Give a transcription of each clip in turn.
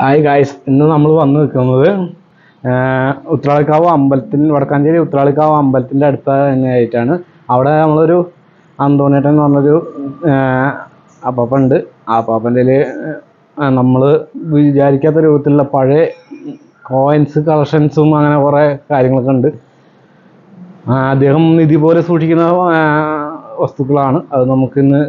Hi guys ഇന്ന് നമ്മൾ വന്ന് നിൽക്കുന്നത് ഉത്രാളിക്കാവ് അമ്പലത്തിൽ വടക്കാഞ്ചേരി ഉത്രാളിക്കാവ് അമ്പലത്തിന്റെ അടുത്ത തന്നെയായിട്ടാണ് അവിടെ നമ്മളൊരു അന്തോണേട്ടൻ എന്ന് പറഞ്ഞൊരു അപ്പാപ്പുണ്ട്. ആ അപ്പാപ്പന്റെ നമ്മൾ വിചാരിക്കാത്ത രൂപത്തിലുള്ള പഴയ കോയിൻസ് കളക്ഷൻസും അങ്ങനെ കുറേ കാര്യങ്ങളൊക്കെ ഉണ്ട്. അദ്ദേഹം നിധി പോലെ സൂക്ഷിക്കുന്ന വസ്തുക്കളാണ്. അത് നമുക്കിന്ന്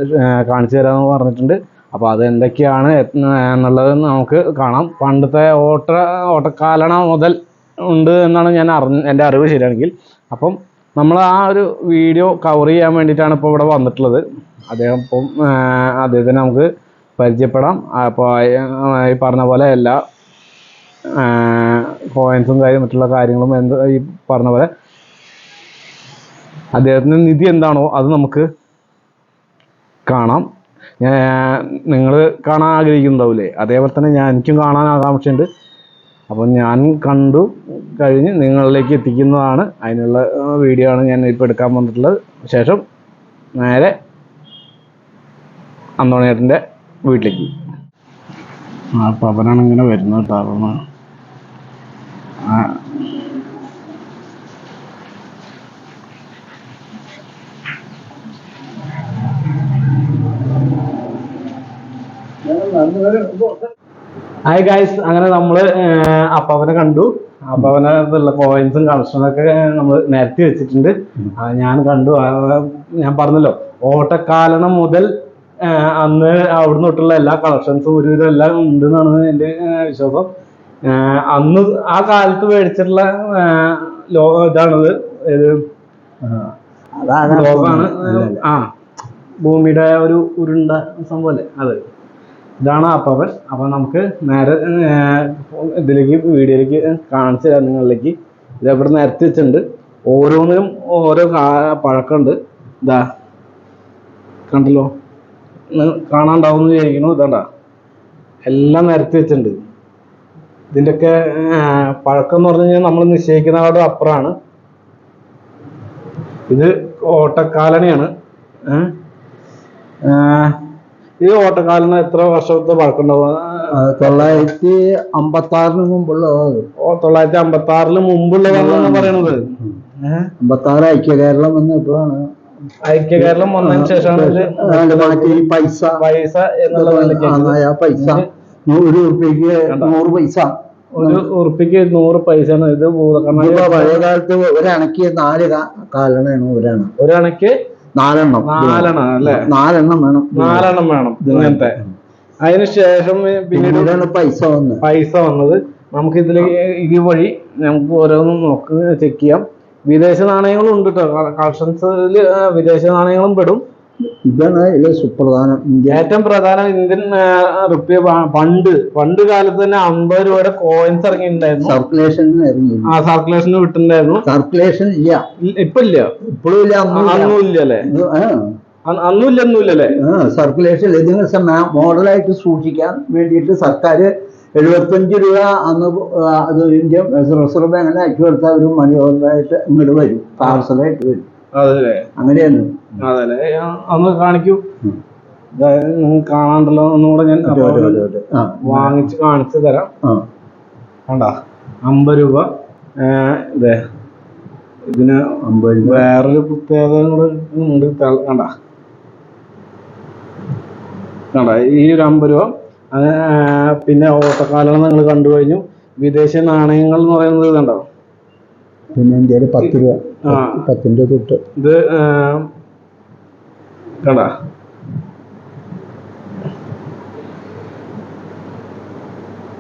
കാണിച്ചു തരാമെന്ന് പറഞ്ഞിട്ടുണ്ട്. അപ്പോൾ അത് എന്തൊക്കെയാണ് എത്ര- എന്നുള്ളത് നമുക്ക് കാണാം. പണ്ടത്തെ ഓട്ട ഓട്ടക്കാലണ മുതൽ ഉണ്ട് എന്നാണ് ഞാൻ അറിഞ്ഞ എന്റെ അറിവ് ശരിയാണെങ്കിൽ. അപ്പം നമ്മൾ ആ ഒരു വീഡിയോ കവർ ചെയ്യാൻ വേണ്ടിയിട്ടാണ് ഇപ്പോൾ ഇവിടെ വന്നിട്ടുള്ളത്. അദ്ദേഹം ഇപ്പം അദ്ദേഹത്തിന് നമുക്ക് പരിചയപ്പെടാം. അപ്പോൾ ഈ പറഞ്ഞ പോലെ എല്ലാ കോയിൻസും കാര്യം മറ്റുള്ള കാര്യങ്ങളും എന്ത് ഈ പറഞ്ഞ പോലെ അദ്ദേഹത്തിന് നിധി എന്താണോ അത് നമുക്ക് കാണാം. നിങ്ങൾ കാണാൻ ആഗ്രഹിക്കുന്നുണ്ടാവില്ലേ അതേപോലെ തന്നെ ഞാൻ എനിക്കും കാണാൻ ആകാംക്ഷയുണ്ട്. അപ്പോൾ ഞാൻ കണ്ടു കഴിഞ്ഞ് നിങ്ങളിലേക്ക് എത്തിക്കുന്നതാണ് അതിനുള്ള വീഡിയോ ആണ് ഞാൻ ഇപ്പോൾ എടുക്കാൻ വന്നിട്ടുള്ളത്. ശേഷം നേരെ അന്തോണിയേട്ടന്റെ വീട്ടിലേക്ക്. ആ പവനാണ് ഇങ്ങനെ വരുന്നത് കേട്ടോ അപ്പം ആ ഹായ് ഗായ്സ് അങ്ങനെ നമ്മൾ അപ്പവനെ കണ്ടു. അപ്പവനുള്ള കോയിൻസും കളക്ഷനൊക്കെ നമ്മൾ നിരത്തി വെച്ചിട്ടുണ്ട്. ഞാൻ കണ്ടു. ഞാൻ പറഞ്ഞല്ലോ ഓട്ടക്കാലണം മുതൽ അന്ന് അവിടുന്ന് തൊട്ടുള്ള എല്ലാ കളക്ഷൻസും ഒരുവിധം എല്ലാം ഉണ്ടെന്നാണ് എന്റെ ഏർ വിശ്വാസം. അന്ന് ആ കാലത്ത് മേടിച്ചിട്ടുള്ള ലോ ഇതാണത്. ലോകമാണ്. ആ ഭൂമിയുടെ ഒരു ഉരുണ്ട സംഭവല്ലേ അത്. ഇതാണ് ആ അപ്പവൻ അപ്പൊ നമുക്ക് നേരെ ഇതിലേക്ക് വീഡിയോയിലേക്ക് കാണിച്ചു തരാം നിങ്ങളിലേക്ക്. ഇത് ഇവിടെ നിരത്തി വെച്ചിട്ടുണ്ട്? ഓരോന്നിനും ഓരോ പഴക്കമുണ്ട്. ഇതാ കണ്ടല്ലോ? കാണാണ്ടാവും എന്ന് വിചാരിക്കുന്നു. ഇതാണ്ടാ. എല്ലാം നിരത്തി വെച്ചിട്ടുണ്ട്. ഇതിന്റെയൊക്കെ പഴക്കം എന്ന് പറഞ്ഞു കഴിഞ്ഞാൽ നമ്മൾ നിശ്ചയിക്കുന്നവരുടെ അപ്പുറമാണ് ഇത് ഓട്ടക്കാലണിയാണ്. ഏഹ് ഈ ഓട്ടക്കാലിന് എത്ര വർഷത്തെ വഴക്കുണ്ടാവും തൊള്ളായിരത്തി അമ്പത്തി ആറിന് മുമ്പുള്ള തൊള്ളായിരത്തി അമ്പത്തി ആറിന് മുമ്പുള്ളതാണെന്ന് പറയണത്? അമ്പത്തി ആറ് ഐക്യ കേരളം വന്നപ്പോഴാണ് ഐക്യ കേരളം വന്നതിന് ശേഷമാണ് മാറ്റി പൈസ. പൈസ എന്നുള്ള പൈസ. നൂറ് ഉറുപ്പിക്ക് നൂറ് പൈസ. ഒരു ഉറുപ്പിക്ക് നൂറ് പൈസ ഇത് ഭൂതക്കണ്ണ പഴയ കാലത്ത് ഒരണക്ക് നാല് കാലണ കാലണയാണ് ഒരണ. ഒരണക്ക് നാലെണ്ണം നാലെണ്ണം അല്ലേ? നാലെണ്ണം വേണം. നാലെണ്ണം വേണം. ഇങ്ങനത്തെ. അതിനുശേഷം പിന്നീട് പൈസ വന്നത് പൈസ വന്നത്. നമുക്ക് ഇതിലേക്ക് ഇത് വഴി നമുക്ക് ഓരോന്നും നോക്ക് ചെക്ക് ചെയ്യാം. വിദേശ നാണയങ്ങളും ഉണ്ട് കേട്ടോ കളക്ഷൻസിൽ വിദേശ നാണയങ്ങളും പെടും. ഇതാണ് ഇതിലെ സുപ്രധാനം. ഇന്ത്യ ഏറ്റവും പ്രധാനം ഇന്ത്യൻ റുപ്യ പണ്ട് പണ്ട് കാലത്ത് തന്നെ അമ്പത് രൂപയുടെ കോയിൻസ് ഇറങ്ങിയിട്ടുണ്ടായിരുന്നു. സർക്കുലേഷനിൽ ഇറങ്ങി ആ സർക്കുലേഷന് വിട്ടിട്ടുണ്ടായിരുന്നു. സർക്കുലേഷൻ ഇല്ല. ഇപ്പൊ ഇല്ല ഇപ്പോഴും ഇല്ല അന്നും ഇല്ല. അല്ലേ സർക്കുലേഷൻ ഇതിന് മോഡലായിട്ട് സൂക്ഷിക്കാൻ വേണ്ടിയിട്ട് സർക്കാർ എഴുപത്തഞ്ച് രൂപ അന്ന് അത് ഇന്ത്യൻ റിസർവ് ബാങ്കിനെ അയച്ചു കൊടുത്താൽ ഒരു മണി ഓർഡറായിട്ട് ഇങ്ങോട്ട് വരും. പാർസലായിട്ട് വരും. അങ്ങനെയാണ്. അതല്ലേ? ആ, കാണിക്കൂ. കാണാണ്ടല്ലോ ഒന്നുകൂടെ ഞാൻ വാങ്ങിച്ച് കാണിച്ചു തരാം. കണ്ടാ? അമ്പത് രൂപ. ഇതേ ഇതിന് അമ്പത് വേറൊരു പ്രത്യേകത കൂടെ ഉണ്ട്. കണ്ട? കണ്ട? ഈ ഒരു അമ്പത് രൂപ. അത് പിന്നെ ഓട്ടക്കാലം നിങ്ങൾ കണ്ടു കഴിഞ്ഞു. വിദേശ നാണയങ്ങൾ എന്ന് പറയുന്നത് കണ്ടോ പിന്നെ ഇന്ത്യയിൽ പത്ത് രൂപ. ആ. പത്തിന്റെ തൊട്ട്. ഇത് കണ്ട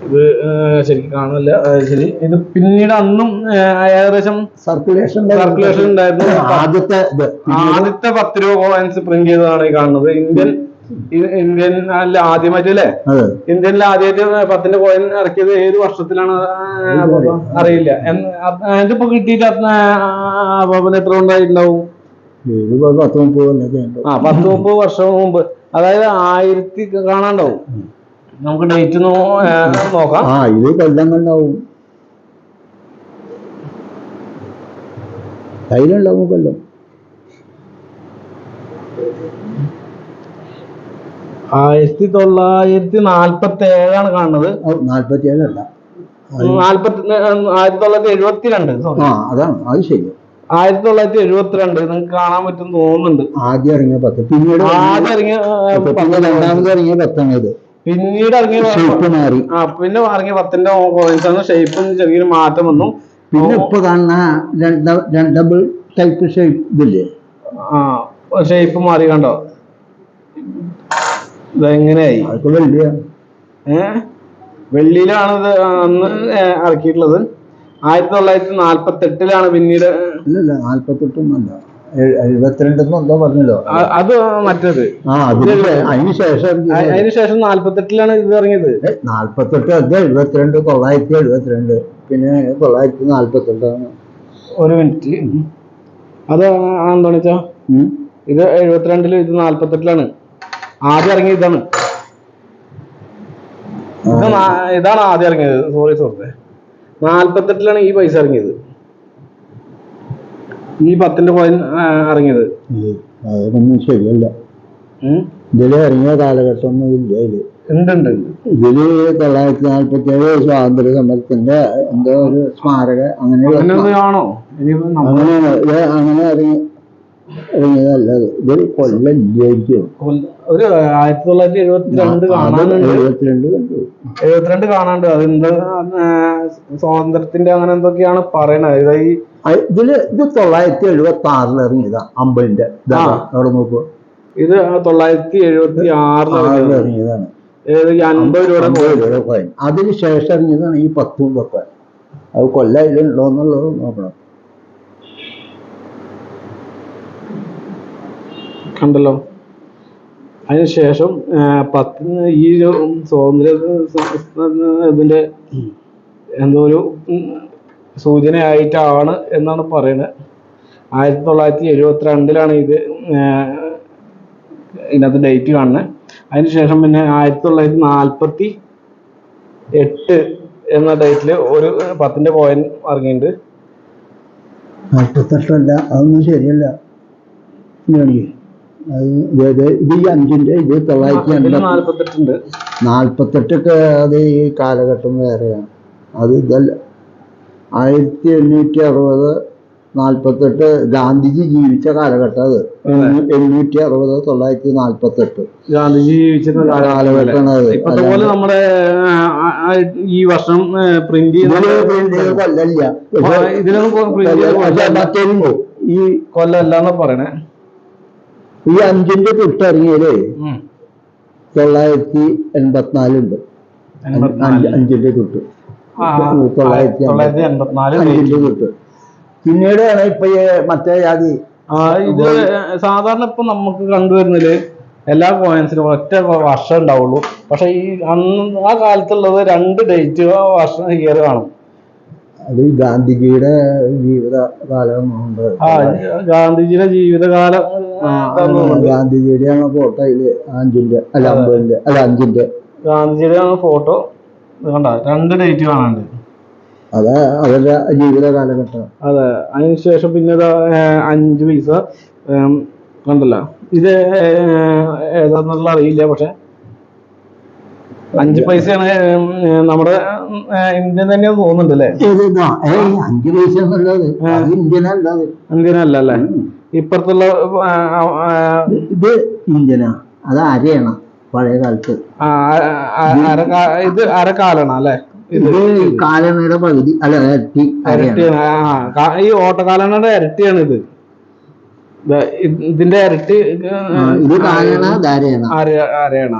ഇത് ശരി ശരിക്കും കാണുന്നില്ല ശരി. ഇത് പിന്നീട് അന്നും ഏകദേശം സർക്കുലേഷൻ സർക്കുലേഷൻ ഉണ്ടായിരുന്നു. ആദ്യത്തെ ആദ്യത്തെ പത്ത് രൂപ കോയിൻസ് പ്രിന്റ് ചെയ്തതാണ് ഈ കാണുന്നത്. ഇന്ത്യൻ ഇന്ത്യൻ അല്ല ആദ്യമായിട്ട് അല്ലേ? ഇന്ത്യനിൽ ആദ്യമായിട്ട് പത്തിന്റെ കോയിൻ ഇറക്കിയത് ഏത് വർഷത്തിലാണ്? അറിയില്ല. ഇതിപ്പോ കിട്ടിയിട്ട് അപ്പൊ എത്ര ഉണ്ടായിട്ടുണ്ടാവും? പത്ത് മുപ്പത് ആ പത്ത് മുപ്പത് വർഷം മുമ്പ്. അതായത് ആയിരത്തി കാണാണ്ടാവും. നമുക്ക് ഡേറ്റ് നോക്കാം. ആ ഇത് കൊല്ലങ്ങളുണ്ടാവും കയ്യിലുണ്ടാവും കൊല്ലം. ആയിരത്തി തൊള്ളായിരത്തി നാല്പത്തി ഏഴാണ് കാണുന്നത്. നാൽപ്പത്തി ഏഴല്ല ആയിരത്തി തൊള്ളായിരത്തി എഴുപത്തിരണ്ട് ആ അതാണ്. അത് ശരി ആയിരത്തി തൊള്ളായിരത്തി എഴുപത്തിരണ്ട് നിങ്ങൾക്ക് കാണാൻ പറ്റും തോന്നുന്നുണ്ട്. ആദ്യം ഇറങ്ങിയ പത്ത് പിന്നീട് ആദ്യം ഇറങ്ങിയ പിന്നെ രണ്ടാമത് ഇറങ്ങിയ പത്താണ് ഇത്. പിന്നീട് ഇറങ്ങിയ ഷേപ്പ് മാറി. ആ പിന്നെ ഇറങ്ങിയ പത്തിന്റെ കോയിൻസ് ആണ് ഷേപ്പും ചെറിയൊരു മാറ്റം വന്നു. പിന്നെ ഇപ്പൊ കാണുന്ന ഡബിൾ ടൈപ്പ് ഷേപ്പ് ഇതില്ലേ? ആ ഷേപ്പ് മാറി കണ്ടോ? ഇതെങ്ങനെയായി? വെള്ളിയാണ് വെള്ളിയിലാണ് ഇത് അന്ന് ഇറക്കിയിട്ടുള്ളത്. ആയിരത്തി തൊള്ളായിരത്തി നാല്പത്തി എട്ടിലാണ് പിന്നീട് ഇല്ലല്ല നാല്പത്തെട്ടൊന്നുമല്ല. എഴു- എഴുപത്തിരണ്ടെന്നോ എന്തോ പറഞ്ഞല്ലോ. അത് മറ്റത്. ആ അതിനുശേഷം നാല്പത്തി എട്ടിലാണ് ഇത് ഇറങ്ങിയത്. നാല്പത്തെട്ട് അത് എഴുപത്തിരണ്ട് തൊള്ളായിരത്തി എഴുപത്തിരണ്ട്. പിന്നെ തൊള്ളായിരത്തി നാല്പത്തെട്ടാണ്. ഒരു മിനിറ്റ്. അത് എന്താണെച്ചാ ഉം. ഇത് എഴുപത്തിരണ്ടിൽ ഇത് നാല്പത്തെട്ടിലാണ്. ആദ്യം ഇറങ്ങിയ ഇതാണ്. ഇതാണ് ആദ്യം ഇറങ്ങിയത്. സോറി സുഹൃത്തെ. നാല്പത്തെട്ടിലാണ് ഈ പൈസ ഇറങ്ങിയത്. ഈ പത്തിന്റെ കോയിൻ ഇറങ്ങിയത്. അതൊന്നും ശരിയല്ല. ഉം. ഇതിൽ ഇറങ്ങിയ കാലഘട്ടം ഒന്നും ഇല്ല ഇതിൽ ഉണ്ട്. ഇതിൽ തൊള്ളായിരത്തി നാല്പത്തി ഏഴ് സ്വാതന്ത്ര്യ സമരത്തിന്റെ എന്തോ ഒരു സ്മാരക അങ്ങനെയാണ്. അങ്ങനെ ഇറങ്ങി ഇതൊരു കൊല്ലം ഇല്ലായിരിക്കും കൊല്ല- ഒരു ആയിരത്തി തൊള്ളായിരത്തി എഴുപത്തിരണ്ട് കാണാനുണ്ട്. എഴുപത്തിരണ്ട് കണ്ടു. എഴുപത്തിരണ്ട് കാണാനുണ്ട്. അതെന്ത് സ്വാതന്ത്ര്യത്തിന്റെ അങ്ങനെ എന്തൊക്കെയാണ് പറയണത്? ഇത് ഈ ഇതിൽ ഇത് തൊള്ളായിരത്തി എഴുപത്തി ആറിൽ ഇറങ്ങിയതാ അമ്പലിന്റെ അവിടെ നോക്കുക ഇത് തൊള്ളായിരത്തി എഴുപത്തി ആറിൽ ഇറങ്ങിയതാണ് അമ്പത് രൂപയുടെ. അതിന് ശേഷം ഇറങ്ങിയതാണ് ഈ പത്തും പത്ത്. അത് കൊല്ലം ഇതിലുണ്ടോ എന്നുള്ളത് നോക്കണം. കണ്ടല്ലോ. അതിനുശേഷം പത്ത് ഈ സ്വാതന്ത്ര്യ ഇതിന്റെ എന്തോ ഒരു സൂചനയായിട്ടാണ് എന്നാണ് പറയുന്നത്. ആയിരത്തി തൊള്ളായിരത്തി എഴുപത്തി രണ്ടിലാണ് ഇത് ഇതിനകത്ത് ഡേറ്റ് കാണുന്നത്. അതിനുശേഷം പിന്നെ ആയിരത്തി തൊള്ളായിരത്തി നാൽപ്പത്തി എട്ട് എന്ന ഡേറ്റിൽ ഒരു പത്തിന്റെ കോയിൻ ഇറങ്ങിയിട്ടുണ്ട്. അതൊന്നും ശരിയല്ല. ഇത് ഇത് ഈ അഞ്ചിന്റെ ഇത് തൊള്ളായിരത്തി ഇതിൽ എൺപത്തി നാൽപ്പത്തെട്ടുണ്ട് നാൽപ്പത്തെട്ടൊക്കെ അത് ഈ കാലഘട്ടം വേറെയാണ്. അത് ഇതല്ല. ആയിരത്തി എണ്ണൂറ്റി അറുപത് നാൽപ്പത്തെട്ട് ഗാന്ധിജി ജീവിച്ച കാലഘട്ടം അത്. എണ്ണൂറ്റി അറുപത് തൊള്ളായിരത്തി നാൽപ്പത്തെട്ട് ഗാന്ധിജി ജീവിച്ച കാലഘട്ടം കാലഘട്ടമാണ് അത്. നമ്മുടെ ഈ വർഷം പ്രിന്റ് കൊല്ലല്ല. ഇതിലൊന്നും ഈ എന്നാ പറയണേ? ഈ അഞ്ചിന്റെ തൊട്ടിറങ്ങിയത്. തൊള്ളായിരത്തി എൺപത്തിനാലുണ്ട്. എൺപത്തിനാല്. അഞ്ച്- അഞ്ചിന്റെ തൊട്ട്. തൊള്ളായിരത്തി അഞ്ചിന്റെ തൊട്ട്. പിന്നീടാണ് ഇപ്പൊ മറ്റേ ജാതി ഇത് സാധാരണ ഇപ്പൊ നമുക്ക് കണ്ടുവരുന്നതിൽ എല്ലാ കോയിൻസിനും ഒറ്റ വർഷം ഉണ്ടാവുള്ളൂ. പക്ഷെ ഈ അന്ന് ആ കാലത്തുള്ളത് രണ്ട് ഡേറ്റ് വർഷം ഇയർ കാണും. അത് ഗാന്ധിജിയുടെ ജീവിത ആ ഗാന്ധിജിയുടെ ജീവിതകാലം ആ, ഗാന്ധിജിയുടെ ആണ് ഫോട്ടോ അതിൽ അഞ്ചിന്റെ അല്ല അമ്പതിന്റെ അല്ല അഞ്ചിന്റെ. ഗാന്ധിജിയുടെ ആണ് ഫോട്ടോ കണ്ട? രണ്ട് ഡേറ്റ് കാണാണ്ട് അത് അവരുടെ ജീവിത കാലഘട്ടം. അതെ അതിനുശേഷം പിന്നെ ഇതാ, അഞ്ച് പൈസ ഏം, കണ്ടല്ലോ. ഇത് ഏതാന്നുള്ള അറിയില്ല പക്ഷെ അഞ്ച് പൈസയാണ് നമ്മുടെ ഇന്ത്യൻ തന്നെ തോന്നുന്നുണ്ട് അല്ലേ? അഞ്ച് പൈസ എന്നുള്ളത് ഇന്ത്യനല്ലത് ഇന്ത്യൻ അല്ല ഇപ്പുറത്തുള്ള ഇത് ഇന്ത്യനാ. അത് അരയാണ് പഴയ കാലത്ത് ഇത് അരക്കാലാണ് അല്ലേ? ഇത് കാലമയുടെ പകുതി അല്ല ഇരട്ടി ഇരട്ടിയാണ് ഈ ഓട്ടക്കാലണയുടെ ഇരട്ടിയാണ് ഇത്. ഇതിന്റെ ഇരട്ടി ഇത് കാലണ ധാരയാണ് അര- അരയണ.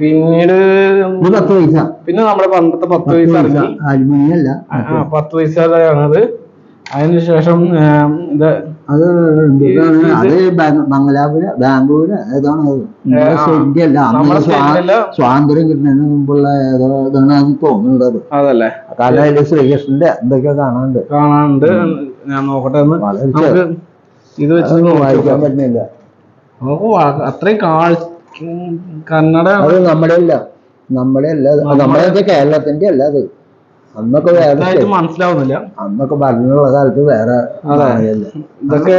പിന്നീട് പത്ത് പൈസ. പിന്നെ നമ്മുടെ പണ്ടത്തെ പത്ത് പൈസ അലുമിനിയം അല്ല. പത്ത് പൈസ ആണത് അതിനുശേഷം അത് അത് ബാ- മംഗലാപുര ബാംഗ്ലൂര് ഏതാണ് സ്റ്റേറ്റിന്റെ അല്ല. സ്വാതന്ത്ര്യം കിട്ടുന്നതിന് മുമ്പുള്ള ഏതോ ഇതാണ് അതല്ലേ. അതിൽ ശ്രീകൃഷ്ണന്റെ എന്തൊക്കെ കാണാനുണ്ട്. കാണാനുണ്ട്. ഞാൻ നോക്കട്ടെ ഇത് വെച്ച് വായിക്കാൻ. പറ്റുന്നില്ല. നമുക്ക് അത്രയും കാഴ്ച കന്നഡ അത് നമ്മുടെ അല്ല നമ്മുടെ അല്ല നമ്മളെ കേരളത്തിന്റെ അല്ല അത്. അന്നൊക്കെ വേറെ മനസ്സിലാവുന്നില്ല. അന്നൊക്കെ ഭരണമുള്ള കാലത്ത് വേറെ. ഇതൊക്കെ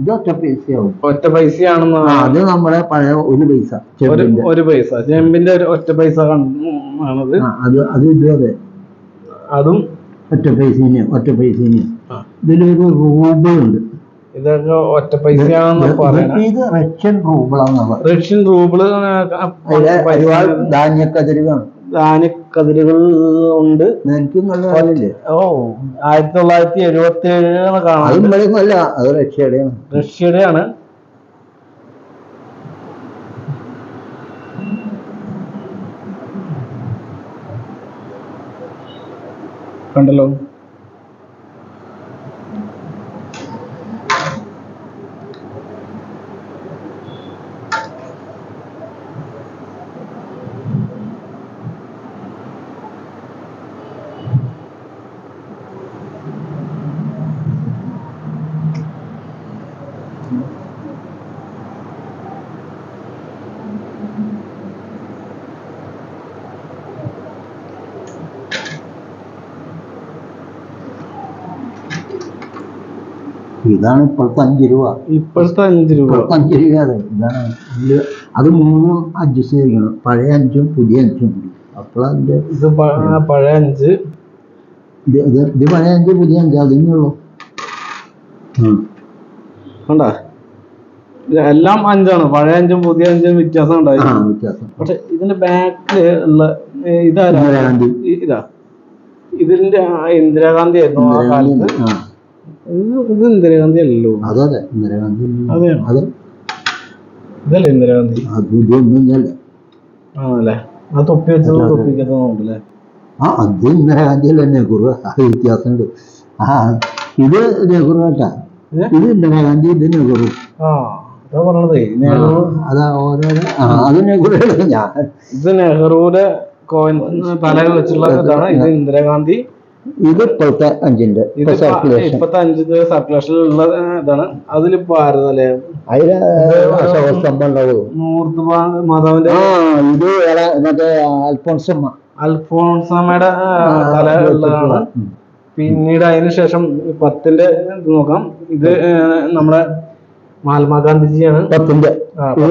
ഇത് ഒറ്റ പൈസയാവും. ഒറ്റ പൈസയാണെന്ന് അത് നമ്മുടെ പഴയ ഒരു പൈസ ഒരു പൈസ. ചെമ്പിന്റെ ഒരു ഒറ്റ പൈസ ആണത്. അത് അത് ഇത് അതെ. അതും ഒറ്റ പൈസ ഒറ്റ പൈസ ഇതിലൊരു റൂബിൾ ഉണ്ട് ഇതൊക്കെ ഒറ്റ പൈസയാണെന്ന് പറയണ. ഇത് റഷ്യൻ പറയുന്നത്. റൂബിൾ ധാന്യക്കതിരുകൾ ഉണ്ട്. എനിക്ക് നല്ല കാര്യമില്ലേ ഓ ആയിരത്തി തൊള്ളായിരത്തി എഴുപത്തി ഏഴാണ് അത് അല്ല അത് റഷ്യയുടെയാണ്. റഷ്യയുടെയാണ്. കണ്ടല്ലോ? ഇതാണ് ഇപ്പോഴത്തെ അഞ്ച് രൂപ. ഇപ്പോഴത്തെ അഞ്ച് രൂപ. ഇപ്പോഴത്തെ അഞ്ച് രൂപ അതെ. ഇതാണ് ഇതിൽ അത് മൂന്നും അഡ്ജസ്റ്റ് ചെയ്യണം പഴയ അഞ്ചും പുതിയ അഞ്ചും അപ്പോഴതിന്റെ ഇത് പഴയ അഞ്ച്. ഇത് പഴയ അഞ്ച് പുതിയ അഞ്ച് അതിനുള്ളൂ കണ്ടാ? എല്ലാം അഞ്ചാണ്. പഴയ അഞ്ചും പുതിയ അഞ്ചും വ്യത്യാസം ഉണ്ടായി പക്ഷെ ഇതിന്റെ ബാക്കിൽ ഉള്ള ഇതാ ഇതാ. ഇതിന്റെ ഇന്ദിരാഗാന്ധി ആയിരുന്നു ആ കാലത്ത്. ഇത് ഇന്ദിരാഗാന്ധി അല്ലല്ലോ. അതെ ഇന്ദിരാഗാന്ധി. അതെയോ? അതെ ഇതല്ലേ ഇന്ദിരാഗാന്ധി? അത് ഇതൊന്നും അല്ല ആണല്ലേ? ആ തൊപ്പി വെച്ചത് തൊപ്പിക്കത്തുണ്ടല്ലേ ആ അത് ഇന്ദിരാഗാന്ധി അല്ല നെഹ്റു? ആ വ്യത്യാസമുണ്ട്. ആ ഇത് നെഹ്റു കേട്ടാ ഇത് ഇന്ദിരാഗാന്ധി ഇത് നെഹ്റു. ആ അതാ പറഞ്ഞത് നെഹ്റു അതാ ഓരോരോ അത് നെഹ്റു ഞാൻ. ഇത് നെഹ്റുവിന്റെ കോയിൻ തലയിൽ വെച്ചിട്ടുള്ള ഇതാണ്. ഇത് ഇന്ദിരാഗാന്ധി ഇത് ഇപ്പോഴത്തെ അഞ്ചിന്റെ സർക്കുലേഷൻ ഇപ്പത്തെ അഞ്ചിന്റെ സർക്കുലേഷനിലുള്ള ഇതാണ്. അതിലിപ്പോ ആരതല്ലേ? അതിന് അശോകസ്തംഭം നൂർത്ത് ആ ഇത് മറ്റേ അൽഫോൺസമ്മ. പിന്നീട് അതിന് ശേഷം പത്തിന്റെ ഇത് നോക്കാം. ഇത് നമ്മളെ നമ്മുടെ മഹാത്മാഗാന്ധിജിയാണ് പത്തിന്റെ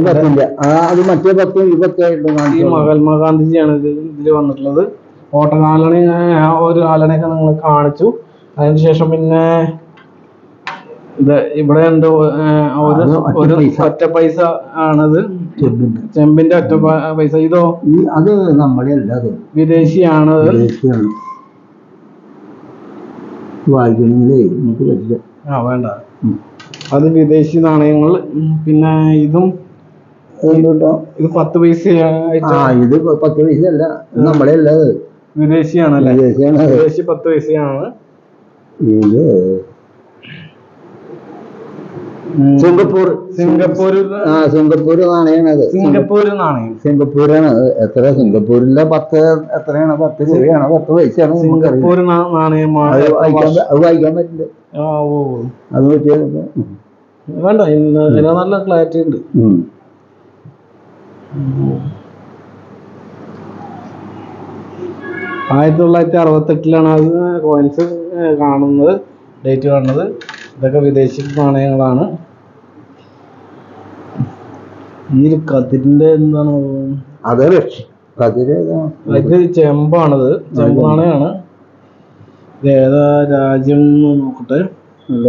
പത്തിന്റെ അത് മറ്റേ പത്തും ഈ പത്തായിട്ട് ഈ മഹാത്മാഗാന്ധിജിയാണ് ഇത് ഇതിൽ വന്നിട്ടുള്ളത്. ഓട്ടകാലണി ആ, ഒരു കാലണിയൊക്കെ നിങ്ങൾ കാണിച്ചു. അതിനുശേഷം പിന്നെ ഇത് ഇവിടെ ഉണ്ട് ഒരു ഒറ്റ ഒരു പൈസ. ഒറ്റ പൈസ ആണത്. ചെമ്പിന്റെ. ഒറ്റ പൈസ. ഇതോ അത് നമ്മളെ അത്. വിദേശിയാണത്. വിദേശിയാണ്. വായിക്കണമെങ്കിലേ നമുക്ക് പറ്റില്ല. ആ വേണ്ട. അത് വിദേശി നാണയങ്ങൾ പിന്നെ ഇതും ഇത് പത്ത് പൈസ ഇത് പത്ത് പൈസ അല്ല നമ്മളെ അല്ല വിദേശിയാണ്. വിദേശി പത്ത് പൈസയാണ് ഇത് സിംഗപ്പൂർ. സിംഗപ്പൂർ ആ സിംഗപ്പൂർ നാണയമാണ് അത് സിംഗപ്പൂർ നാണയം. സിംഗപ്പൂരാണ്. എത്ര? സിംഗപ്പൂരിലെ പത്ത് എത്രയാണ്? പത്ത് രൂപയാണോ പത്ത് പൈസയാണ് സിംഗപ്പൂർ നാണയമാണ് അത് വായിക്കാൻ പറ്റില്ല. അത് വേണ്ട ഇന്ന് നല്ല ക്ലാരിറ്റി ഉണ്ട്. ആയിരത്തി തൊള്ളായിരത്തി അറുപത്തെട്ടിലാണ് അത് കോയിൻസ് കാണുന്നത് ഡേറ്റ് കാണുന്നത്. ഇതൊക്കെ വിദേശി നാണയങ്ങളാണ്. ഈ ഒരു കതിരിന്റെ എന്താണ്? അതെ കതിര് ഇത് ചെമ്പാണത്. ചെമ്പ് നാണയമാണ് ഇത് ഏതാ രാജ്യം നോക്കട്ടെ. അല്ല.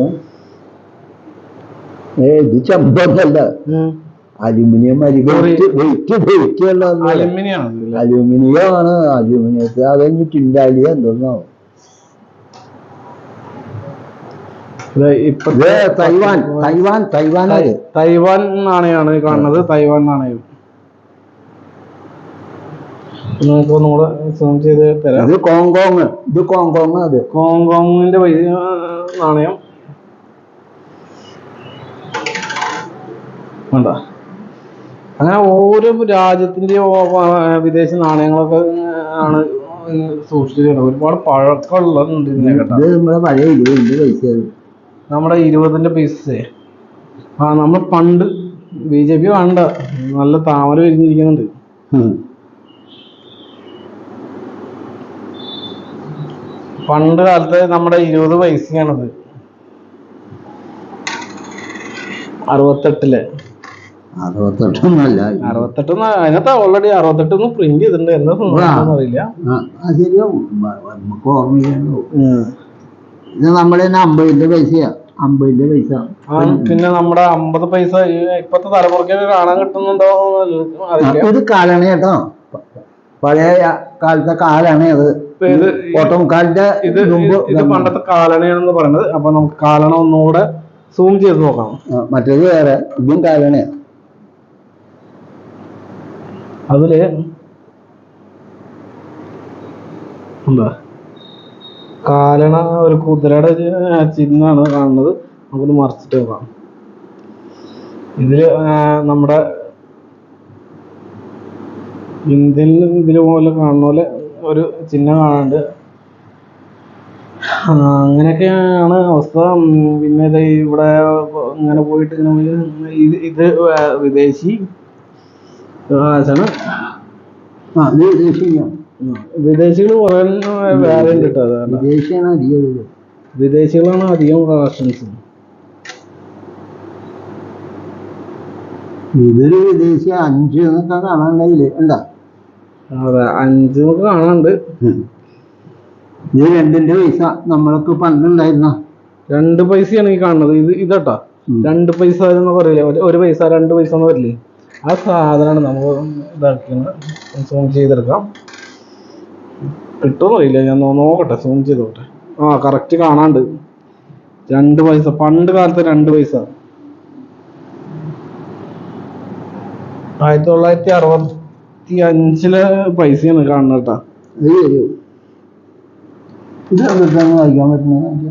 ഏ ഇത് ചെമ്പൊന്നല്ല. അലുമിനിയം അലുമിനിയം ആണ് അലുമിനിയത്തിൽ അത് കഴിഞ്ഞ് ടിൻഡാലിയ എന്തോന്നാവും തൈവാൻ തൈവാൻ. തൈവാൻ തൈവാൻ നാണയമാണ് ഈ കാണുന്നത്. തൈവാൻ നാണയം. നമുക്ക് ഒന്നുകൂടെ സൂം ചെയ്ത് തരാം. ഇത് കോങ്കോങ്. ഇത് കോങ്കോങ് അത്. കോങ്കോങ്ങിന്റെ പൈസ നാണയം. വേണ്ട. അങ്ങനെ ഓരോ രാജ്യത്തിന്റെയും വിദേശ നാണയങ്ങളൊക്കെ ആണ് സൂക്ഷിച്ചിട്ടുണ്ട് ഒരുപാട് പഴക്കമുള്ളതുണ്ട് ഇതിനെ കേട്ടോ ഇത് നമ്മുടെ പഴയ ഇരുപതിന്റെ പൈസ നമ്മുടെ ഇരുപതിന്റെ പൈസ. ആ നമ്മൾ പണ്ട് ബി ജെ പി വേണ്ട നല്ല താമര വിരിഞ്ഞിരിക്കുന്നുണ്ട്. പണ്ട് കാലത്ത് നമ്മുടെ ഇരുപത് പൈസയാണത്. അറുപത്തെട്ടിൽ. അറുപത്തെട്ടൊന്നല്ല അറുപത്തെട്ട് അതിനകത്ത് ഓൾറെഡി അറുപത്തെട്ട് പ്രിന്റ് ചെയ്തിട്ടുണ്ട്. എന്താ അറിയില്ല. ശരിയാവും നമുക്ക് ഓർമ്മയില്ലല്ലോ. ഇത് നമ്മുടെ തന്നെ അമ്പതിന്റെ പൈസയാ. അമ്പതിന്റെ പൈസ. പിന്നെ നമ്മുടെ അമ്പത് പൈസ ഇപ്പത്തെ തലമുറയ്ക്ക് കാണാൻ കിട്ടുന്നുണ്ടോ ഇത് കാലാണ് കേട്ടോ. പഴയ കാലത്തെ കാലാണ് അത്. ഓട്ടോമുക്കാലിന്റെ ഇത് ഇത് പണ്ടത്തെ കാലണയാണെന്ന് പറയുന്നത്. അപ്പൊ നമുക്ക് കാലണ ഒന്നുകൂടെ സൂം ചെയ്ത് നോക്കാം. മറ്റേത് വേറെ. ഇതും കാലണയാ. അതിൽ എന്താ? കാലണ ഒരു കുതിരയുടെ ചിഹ്നമാണ് കാണുന്നത്. നമുക്കൊന്ന് മറിച്ചിട്ട് നോക്കാം. ഇതിൽ നമ്മുടെ ഇന്ത്യയിൽ ഇതിൽ പോലെ കാണുന്ന പോലെ ഒരു ചിഹ്നം കാണാണ്ട് അങ്ങനെയൊക്കെയാണ് അവസ്ഥ. പിന്നെ ഇവിടെ ഇങ്ങനെ പോയിട്ട് ഇങ്ങനെ ഇത് ഇത് വിദേശി ആ ഇത് വിദേശികൾ കുറെ വേറെ ഉണ്ട് കേട്ടോ അത് വിദേശിയാണ് അധികം ഇത്. വിദേശികളാണ് അധികം കളക്ഷൻസ് ഇതൊരു വിദേശി അഞ്ച് എന്നൊക്കെ കാണാൻ എന്താ ഉണ്ടാ? അതെ അഞ്ച് നമുക്ക് കാണാനുണ്ട്. ഇത് രണ്ടിന്റെ പൈസ നമ്മളൊക്കെ പണ്ടുണ്ടായിരുന്ന? രണ്ട് പൈസയാണ് ഈ കാണുന്നത്. ഇത് ഇതട്ടാ. രണ്ട് പൈസ എന്നൊക്കെ പറയില്ലേ ഒരു- ഒരു പൈസ രണ്ട് പൈസ എന്ന് വരില്ലേ? ആ സാധനമാണ് നമുക്ക് ഇതാക്കുന്നത് സൂം ചെയ്തെടുക്കാം. കിട്ടുമോ അറിയില്ല ഞാൻ നോക്കട്ടെ സൂം ചെയ്ത് നോക്കട്ടെ ആ കറക്റ്റ് കാണാണ്ട്. രണ്ട് പൈസ പണ്ട് കാലത്ത് രണ്ട് പൈസ. ആയിരത്തി തൊള്ളായിരത്തി അറുപത്തി അഞ്ചിലെ പൈസയാണ് കാണുന്നത് കേട്ടാ. ഇത് വായിക്കാൻ പറ്റുന്നത്?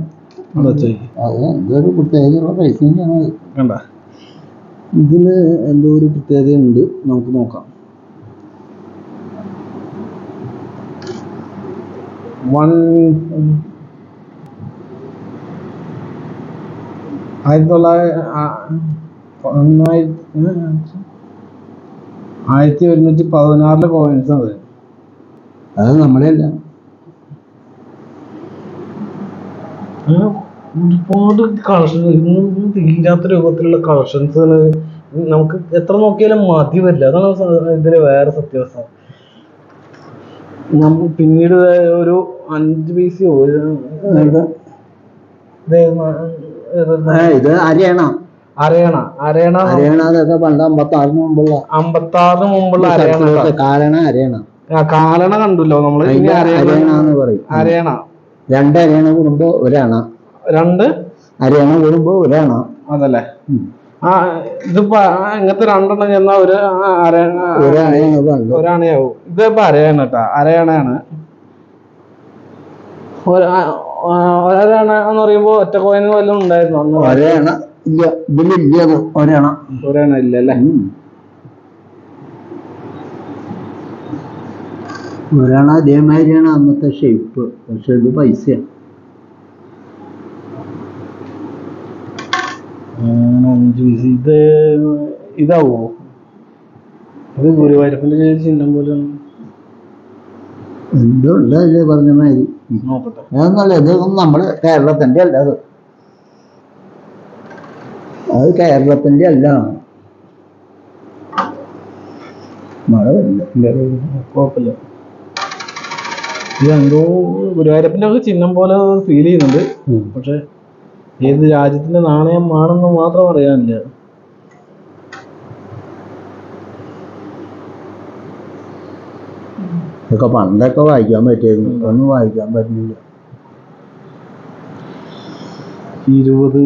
ഇതൊരു പ്രത്യേകതയുള്ള പൈസ തന്നെയാണ്. കണ്ട ഇതിന് എന്തോ ഒരു പ്രത്യേകതയുണ്ട്. നമുക്ക് നോക്കാം. വൺ ആയിരത്തി തൊള്ളായിരത്തി ആയിരത്തി ഒരുന്നൂറ്റി പതിനാറിലെ കോയിൻസ് അത്. അത് നമ്മളെയല്ല അല്ല ഒരുപാട് കളക്ഷൻ തീരാത്ത രൂപത്തിലുള്ള കളക്ഷൻസ് നമുക്ക് എത്ര നോക്കിയാലും മതി വരില്ല. അതാണ് ഇതിലെ വേറെ സത്യാവസ്ഥ. നമ്മ പിന്നീട് ഒരു അഞ്ച് പീസ് ഇത് അരയണ. അരയണ. അരയണ അതൊക്കെ പണ്ട് അമ്പത്തി ആറിന് മുമ്പുള്ള അമ്പത്തി ആറിന് മുമ്പുള്ള സർക്കിളൊക്കെ കാലണ അരയണ. ആ, കാലണ കണ്ടല്ലോ നമ്മൾ. എന്ന് പറയും. രണ്ട് അരയണ കൂടുമ്പോ ഒരണ. രണ്ട്? അരയണ കൂടുമ്പോ ഒരണ. അതല്ലേ. ആ ഇതിപ്പോ ഇങ്ങനത്തെ രണ്ടെണ്ണം ചെന്നാ ഒരു ഒരണയാവും ഇതിപ്പോ അരയണ കേട്ടോ അരയണയാണ്. ഒരണ എന്ന് പറയുമ്പോ ഒറ്റ കോയിന് വല്ലതും ഉണ്ടായിരുന്നു? അന്ന് ഒരണ ഇല്ല ഇതിലില്ല ഒരണ. ഒരണ ഇല്ല അല്ലേ. ഒരണ അതേമാതിരിയാണ് അന്നത്തെ ഷേപ്പ് പക്ഷെ ഇത് പൈസയാണ് അഞ്ച് പൈസ ഇത് ഇതാവോ? ഇത് ഗുരുവായൂരപ്പന്റെ ചിഹ്നം പോലെയാണ്. എന്തുള്ള ഇത് പറഞ്ഞ മാതിരി. നോക്കട്ടെ. ഇതൊന്നും നമ്മൾ കേരളത്തിന്റെ അല്ല അത്. അത് കേരളത്തിന്റെ അല്ല. മഴ വരില്ല. കുഴപ്പമില്ല. ഇത് എന്തോ ഗുരുവായൂരപ്പന്റെ ഒക്കെ ചിഹ്നം പോലെ ഫീൽ ചെയ്യുന്നുണ്ട്. പക്ഷെ ഏത് രാജ്യത്തിന്റെ നാണയമാണെന്ന് മാത്രം അറിയാനില്ല. ഇതൊക്കെ പണ്ടൊക്കെ വായിക്കാൻ പറ്റിയിരുന്നു ഒന്നും വായിക്കാൻ പറ്റുന്നില്ല ഇരുപത്.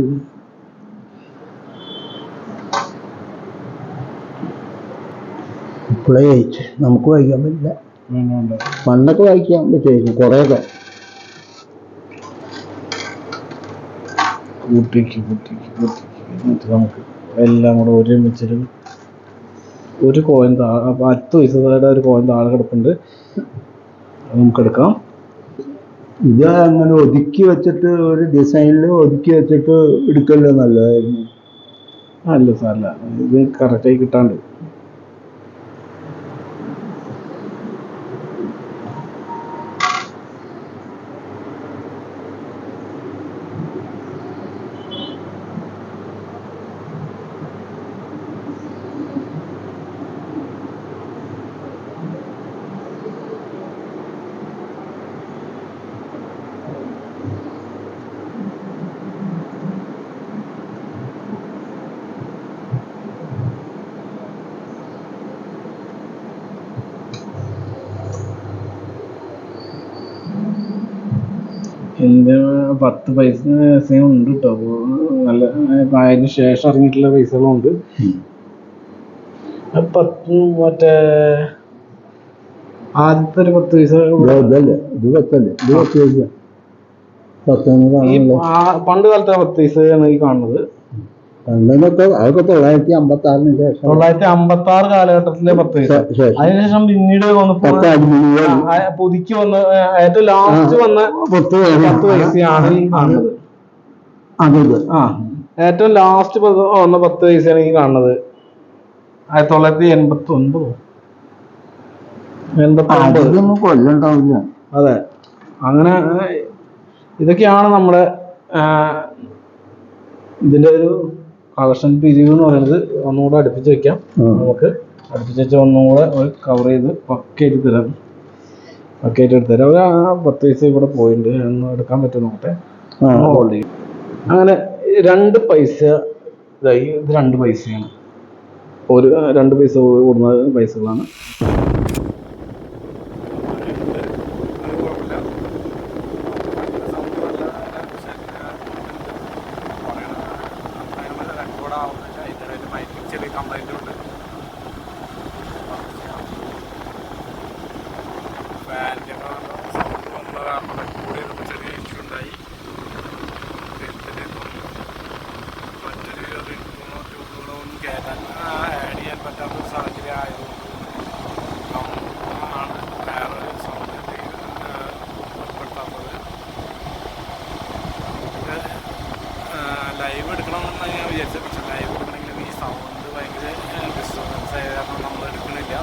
ഇപ്പോഴേ നമുക്ക് വായിക്കാൻ പറ്റില്ല. പണ്ടൊക്കെ വായിക്കാൻ പറ്റുമായിരുന്നു കുറേയൊക്കെ. കൂട്ടിക്ക് കൂട്ടിക്ക് കൂട്ടിക്ക്. എന്നിട്ട് നമുക്ക് എല്ലാം കൂടെ ഒരുമിച്ചൊരു ഒരു കോയിൻ താഴെ പത്ത് പൈസയുടെ ഒരു കോയിൻ താഴെ കിടപ്പുണ്ട്. അത് നമുക്ക് എടുക്കാം. ഇത് അങ്ങനെ ഒതുക്കി വെച്ചിട്ട് ഒരു ഡിസൈനിൽ ഒതുക്കി വെച്ചിട്ട് എടുക്കല്ലോ നല്ലതായിരുന്നു? അല്ല സാറല്ല ഇത് കറക്റ്റായി കിട്ടാണ്ട് എന്റെ പത്ത് പൈസ ഉണ്ട് കേട്ടോ നല്ല അതിന് ശേഷം ഇറങ്ങിയിട്ടുള്ള പൈസകളും ഉണ്ട്. പത്ത് മറ്റേ ആദ്യത്തെ ഒരു പത്ത് പൈസ ഇത് പത്തല്ലേ ഇത് പത്ത് പൈസ ഈ പണ്ട് കാലത്തെ പത്ത് പൈസയാണ് ഈ കാണുന്നത്. പണ്ടെന്നൊക്കെ അതൊക്കെ തൊള്ളായിരത്തി അമ്പത്തി ആറിന് ശേഷം തൊള്ളായിരത്തി അമ്പത്തി ആറ് കാലഘട്ടത്തിലെ പത്ത് അതിനുശേഷം പിന്നീട് വന്ന്. പുതുക്കി വന്ന ഏറ്റവും ലാസ്റ്റ് വന്ന പത്ത് പത്ത് പൈസയാണ് ആ ഏറ്റവും ലാസ്റ്റ് വന്ന പത്ത് പൈസയാണ് ഈ കാണുന്നത്. ആയിരത്തി തൊള്ളായിരത്തി എൺപത്തി ഒൻപതോ എൺപത്തി കൊല്ലുണ്ടാവില്ല. അതെ. അങ്ങനെ ഇതൊക്കെയാണ് നമ്മുടെ ഇതിന്റെ ഒരു കളക്ഷൻ പിരിവ് എന്ന് പറയുന്നത് ഒന്നുകൂടെ അടുപ്പിച്ച് വെക്കാം. നമുക്ക് അടുപ്പിച്ച് വെച്ചാൽ ഒന്നുകൂടെ ഒരു കവർ ചെയ്ത് പക്കയായിട്ട് തരാം. പക്കയായിട്ട് എടുത്ത് തരാം. ഒരു ആ പത്ത് പൈസ ഇവിടെ പോയിന്റ് ഒന്ന് എടുക്കാൻ പറ്റും നോക്കട്ടെ? ഹോൾഡ് ചെയ്യും. അങ്ങനെ രണ്ട് പൈസ ഇതായി ഇത് രണ്ട് പൈസയാണ്. ഒരു രണ്ട് പൈസ കൂടുന്ന പൈസകളാണ് ചെറിയ കംപ്ലൈന്റ് ഉണ്ട് ഫാനിന്റെ സൗണ്ട് വന്ന കാരണം കൂടി ചെറിയ ഇഷ്യൂ ഉണ്ടായി മറ്റൊരു ട്യൂബുകളൊന്നും കയറ്റാൻ ആഡ് ചെയ്യാൻ പറ്റാത്ത ഒരു സാഹചര്യം ആയതുകൊണ്ട് ആണ് വേറൊരു സൗണ്ട് ഉൾപ്പെടുത്താത്തത് ലൈവ് എടുക്കണമെന്നാണ് ഞാൻ വിചാരിച്ചത് പക്ഷെ ലൈവ് എടുക്കണമെങ്കിൽ ഈ സൗണ്ട് ഭയങ്കര ഡിസ്റ്റർബൻസ് ആയ കാരണം നമ്മൾ എടുക്കണില്ല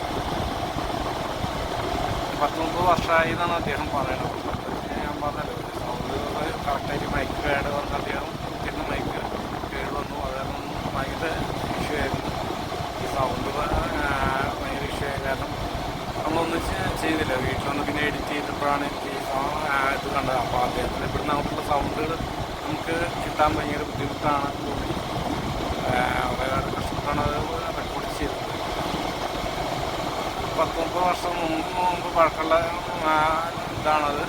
പത്ത് മുപ്പത് വർഷമായി എന്നാണ് അദ്ദേഹം പറയുന്നത് പക്ഷേ ഞാൻ പറഞ്ഞല്ലോ സൗണ്ട് കറക്റ്റായിട്ട് മൈക്ക് കേട് വന്ന് അദ്ദേഹം കുത്തിരുന്ന മൈക്ക് കേട് വന്നു അത് കാരണം ഭയങ്കര ഇഷ്യൂ ആയിരുന്നു ഈ സൗണ്ട് ഭയങ്കര ഇഷ്യൂ ആയ കാരണം നമ്മളൊന്നും ചെ- ചെയ്തില്ല വീട്ടിലൊന്ന് പിന്നെ എഡിറ്റ് ചെയ്തപ്പോഴാണ് എനിക്ക് ഈ സൗ- ആ, ഇത് കണ്ടത് അപ്പോൾ അദ്ദേഹത്തിന് ഇവിടെ നമുക്കുള്ള സൗണ്ടുകൾ നമുക്ക് കിട്ടാൻ ഭയങ്കര ബുദ്ധിമുട്ടാണ് തോന്നി. വളരെ കഷ്ടപ്പെട്ടാണ് അത് റെക്കോർഡ് ചെയ്തത്. പത്തൊമ്പത് വർഷം മുമ്പ് മുമ്പ് പഴക്കമുള്ള ഇതാണത്.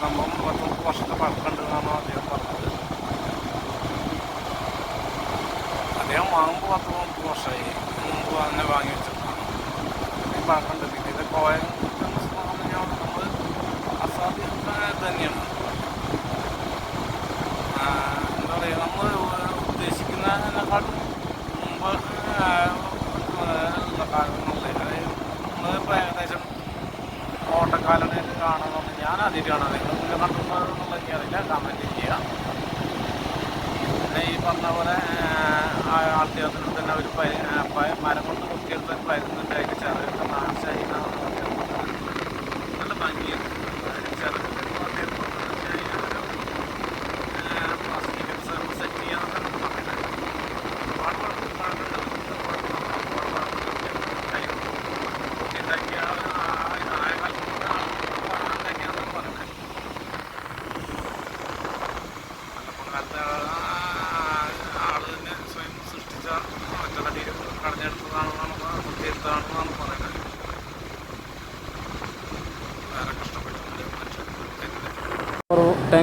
സംഭവം പത്തൊമ്പത് വർഷത്തെ പഴക്കമുണ്ട് എന്നാണ് അദ്ദേഹം പറഞ്ഞത്. അദ്ദേഹം വാങ്ങുമ്പോൾ പത്ത് മുപ്പത് വർഷമായി. മുമ്പ് തന്നെ വാങ്ങി വെച്ചിട്ടാണ് പഴക്കമുണ്ട്. പിന്നീട് കോയ നമ്മൾ അസാധ്യം തന്നെയാണ് ആ, എന്താ പറയുക നമ്മൾ ഉദ്ദേശിക്കുന്നതിനെക്കാട്ടും മുമ്പ് ഉള്ള കാലങ്ങളല്ലേ അതായത് നമ്മളിപ്പോൾ ഏകദേശം ഓട്ടക്കാലങ്ങളിൽ കാണുന്നത് ഞാൻ ആദ്യമായിട്ടാണ് നിങ്ങൾ മുന്നേ കണ്ടിട്ടുണ്ടോ എനിക്കറിയില്ല കമന്റ് ചെയ്യുക പിന്നെ ഈ പറഞ്ഞ പോലെ ആൾക്കാർക്ക് തന്നെ ഒരു പരി- മരം കൊണ്ട് കുത്തിയെടുത്ത് ഒരു പരുന്നുണ്ട് അതിന്റെ ചെറുതൊക്കെ നാശമായി നല്ല ഭംഗിയുണ്ട്